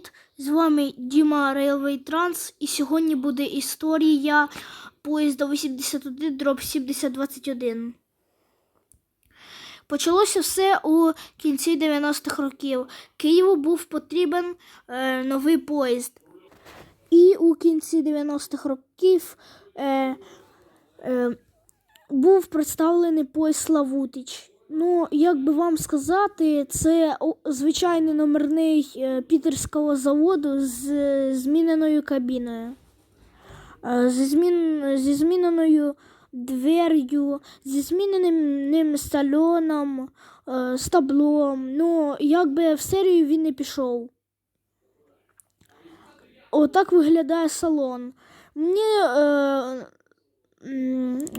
привіт! З вами Діма Railway Trans і сьогодні буде історія поїзда 81 дроб 7021. Почалося все у кінці 90-х років. Києву був потрібен е, новий поїзд. І у кінці 90-х років е, е, був представлений поїзд Славутич. Ну, як би вам сказати, це звичайний номерний е, пітерського заводу з е, зміненою кабіною. Е, Зі, змін, зі зміненою двер'ю, зі зміненим ним сальоном, е, з таблом. Ну, якби в серію він не пішов. Отак виглядає салон. Мені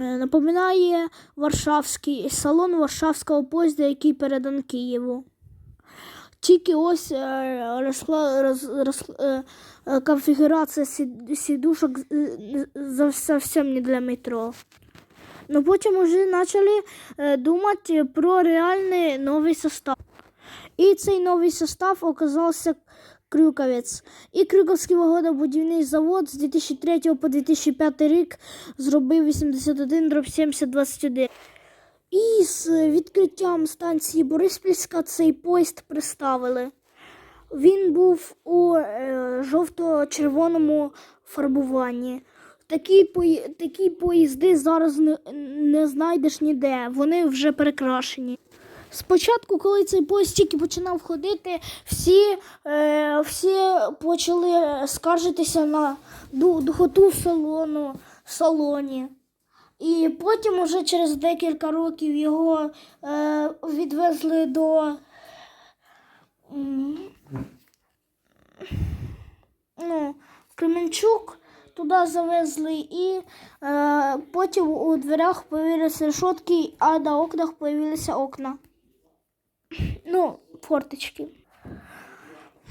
напоминає Варшавський салон Варшавського поїзда, який передан Києву. Тільки ось е, розкла, роз, роз, е, е, конфігурація сідушок е, зовсім не для метро. Ну потім вже почали е, думати про реальний новий состав. І цей новий состав оказався Крюковець. І Крюковський вагонобудівний завод з 2003 по 2005 рік зробив 81 дроб 7021. І з відкриттям станції Бориспільська цей поїзд представили. Він був у е, жовто-червоному фарбуванні. Такі, пої- такі поїзди зараз не, не знайдеш ніде, вони вже перекрашені. Спочатку, коли цей поїзд тільки починав ходити, всі, е, всі почали скаржитися на духоту в салону, в салоні. І потім, уже через декілька років, його е, відвезли до. Ну, Кременчук туди завезли, і е, потім у дверях появилися решетки, а на окнах появилися окна. Ну, форточки.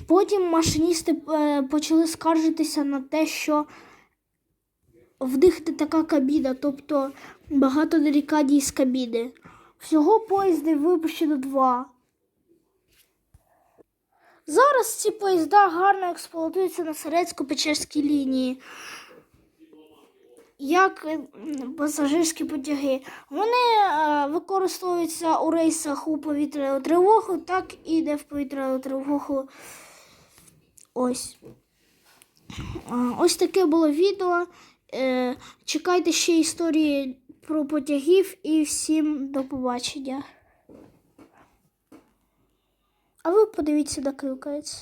Потім машиністи е, почали скаржитися на те, що в така кабіна, тобто багато нарікань з кабіни. Всього поїздів випущено два. Зараз ці поїзда гарно експлуатуються на Серецько-Печерській лінії. Як е, пасажирські потяги. Вони е, використовуються у рейсах у повітряну тривогу, так і не в повітряну тривогу. Ось. Ось таке було відео. Е, Чекайте ще історії про потягів і всім до побачення. А ви подивіться на Крюкавець.